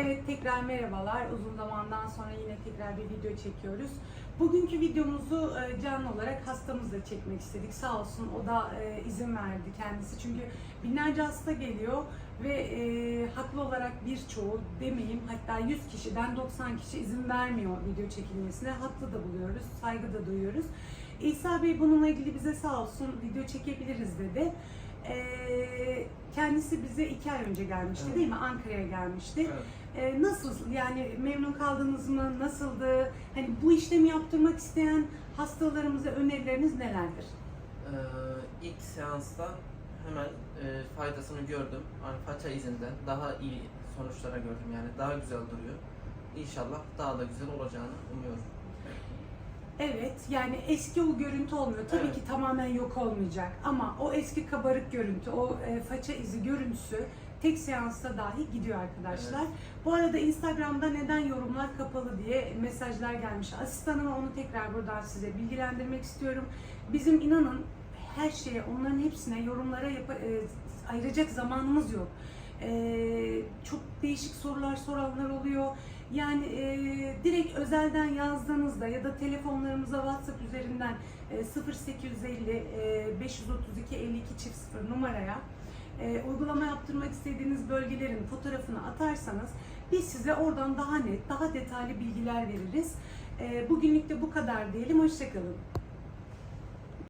Evet tekrar merhabalar. Uzun zamandan sonra yine tekrar bir video çekiyoruz. Bugünkü videomuzu e, canlı olarak hastamızla çekmek istedik. Sağ olsun o da e, izin verdi kendisi. Çünkü binlerce hasta geliyor ve e, haklı olarak birçoğu demeyeyim hatta 100 kişiden 90 kişi izin vermiyor video çekilmesine. Haklı da buluyoruz, saygı da duyuyoruz. İsa Bey bununla ilgili bize sağ olsun video çekebiliriz dedi. E, kendisi bize iki ay önce gelmişti Evet. değil mi? Ankara'ya gelmişti. Evet. Ee, nasıl yani memnun kaldınız mı? Nasıldı? Hani bu işlemi yaptırmak isteyen hastalarımıza önerileriniz nelerdir? Ee, ilk seansta hemen e, faydasını gördüm. Yani faça izinden daha iyi sonuçlara gördüm yani daha güzel duruyor. İnşallah daha da güzel olacağını umuyorum. Evet yani eski o görüntü olmuyor. Tabii Evet. ki tamamen yok olmayacak ama o eski kabarık görüntü, o e, faça izi görüntüsü tek seansta dahi gidiyor arkadaşlar. Evet. Bu arada Instagram'da neden yorumlar kapalı diye mesajlar gelmiş. Asistanıma onu tekrar buradan size bilgilendirmek istiyorum. Bizim inanın her şeye, onların hepsine yorumlara yapa- e, ayıracak zamanımız yok. E, çok değişik sorular soranlar oluyor. Yani e, direkt özelden yazdığınızda ya da telefonlarımıza WhatsApp üzerinden e, 0850 e, 532 52 çift 0 numaraya e, uygulama yaptırmak istediğiniz bölgelerin fotoğrafını atarsanız biz size oradan daha net, daha detaylı bilgiler veririz. E, bugünlük de bu kadar diyelim. Hoşçakalın.